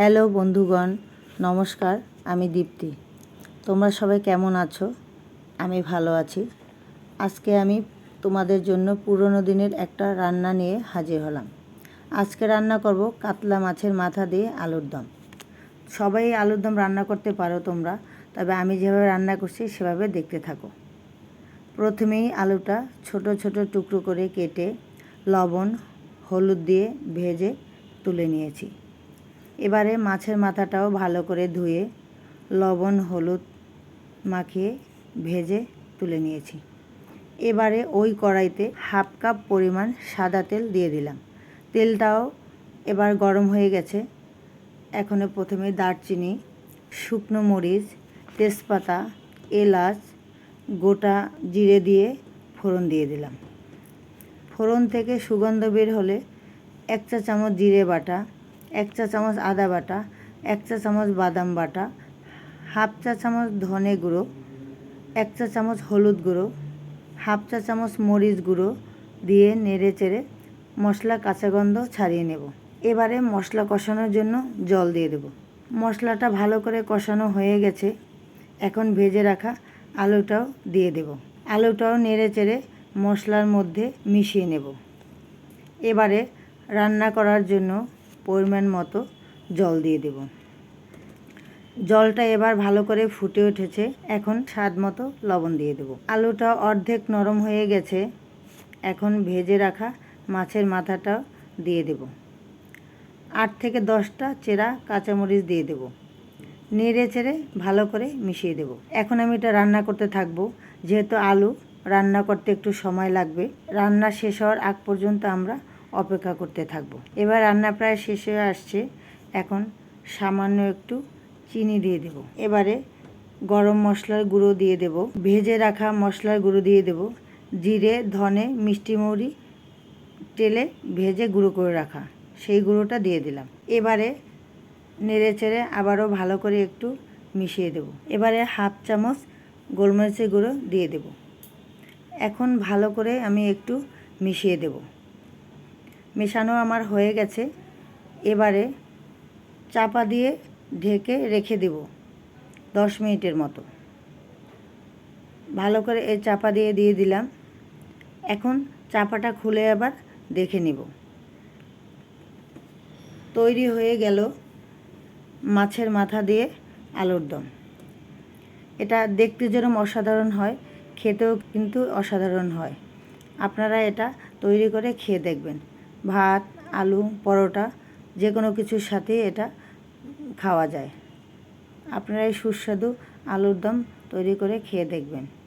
Hello বন্ধুগণ, নমস্কার, আমি দীপ্তি। তোমরা সবাই কেমন আছো? আমি ভালো আছি। আজকে আমি তোমাদের জন্য পুরনো দিনের একটা রান্না নিয়ে হাজির হলাম। আজকে রান্না করব কাতলা মাছের মাথা দিয়ে আলুর দম। সবাই আলুর দম রান্না করতে পারো তোমরা, তবে আমি যেভাবে রান্না করছি সেভাবে দেখতে থাকো। প্রথমেই আলুটা ছোট ছোট টুকরো করে কেটে লবণ, হলুদ দিয়ে ভেজে তুলে নিয়েছি। এবারে মাছের মাথাটাও ভালো করে ধুয়ে লবণ, হলুদ মাখিয়ে ভেজে তুলে নিয়েছি। এবারে ওই কড়াইতে হাফ কাপ পরিমাণ সাদা তেল দিয়ে দিলাম। তেলটাও এবার গরম হয়ে গেছে। এখনও প্রথমে দারচিনি, শুকনো মরিচ, তেজপাতা, এলাচ, গোটা জিরে দিয়ে ফোড়ন দিয়ে দিলাম। ফোড়ন থেকে সুগন্ধ বের হলে এক চা চামচ জিরে বাটা এক চা চামচ আদা বাটা, এক চা চামচ বাদাম বাটা, হাফ চা চামচ ধনে গুঁড়ো, এক চা চামচ হলুদ গুঁড়ো, হাফ চা চামচ মরিচ গুঁড়ো দিয়ে নেড়ে চেড়ে মশলা কাঁচা গন্ধ ছাড়িয়ে নেব। এবারে মশলা কষানোর জন্য জল দিয়ে দেব। মশলাটা ভালো করে কষানো হয়ে গেছে। এখন ভেজে রাখা আলুটাও দিয়ে দেব। আলুটাও নেড়ে চেড়ে মশলার মধ্যে মিশিয়ে নেব। এবারে রান্না করার জন্য পরিমাণ মতো জল দিয়ে দেব। জলটা এবার ভালো করে ফুটে উঠেছে। এখন স্বাদ মতো লবণ দিয়ে দেব। আলুটা অর্ধেক নরম হয়ে গেছে। এখন ভেজে রাখা মাছের মাথাটা দিয়ে দেব। আট থেকে দশটা চেরা কাঁচামরিচ দিয়ে দেব। নেড়ে চেড়ে ভালো করে মিশিয়ে দেব। এখন আমি এটা রান্না করতে থাকব। যেহেতু আলু রান্না করতে একটু সময় লাগবে। রান্না শেষ হওয়ার আগ পর্যন্ত আমরা অপেক্ষা করতে থাকব। এবার রান্না প্রায় শেষ হয়ে আসছে। এখন সামান্য একটু চিনি দিয়ে দেব। এবারে গরম মশলার গুঁড়ো দিয়ে দেব। ভেজে রাখা মশলার গুঁড়ো দিয়ে দেব। জিরে, ধনে, মিষ্টি মৌরি তেলে ভেজে গুঁড়ো করে রাখা। সেই গুঁড়োটা দিয়ে দিলাম। এবারে নেড়ে চেড়ে আবারও ভালো করে একটু মিশিয়ে দেব। এবারে হাফ চামচ গোলমরিচের গুঁড়ো দিয়ে দেব। এখন ভালো করে আমি একটু মিশিয়ে দেব। মেশানো আমার হয়ে গেছে, এবারে চাপা দিয়ে ঢেকে রেখে দেব দশ মিনিটের মতো। ভালো করে এই চাপা দিয়ে দিয়ে দিলাম। এখন চাপাটা খুলে আবার দেখে নেব। তৈরি হয়ে গেল মাছের মাথা দিয়ে আলুর দম। এটা দেখতে যেরকম অসাধারণ হয়, খেতেও কিন্তু অসাধারণ হয়। আপনারা এটা তৈরি করে খেয়ে দেখবেন। ভাত, আলু, পরোটা যে কোনো কিছুর সাথে এটা খাওয়া যায়। আপনারা এই সুস্বাদু আলুর দম তৈরি করে খেয়ে দেখবেন।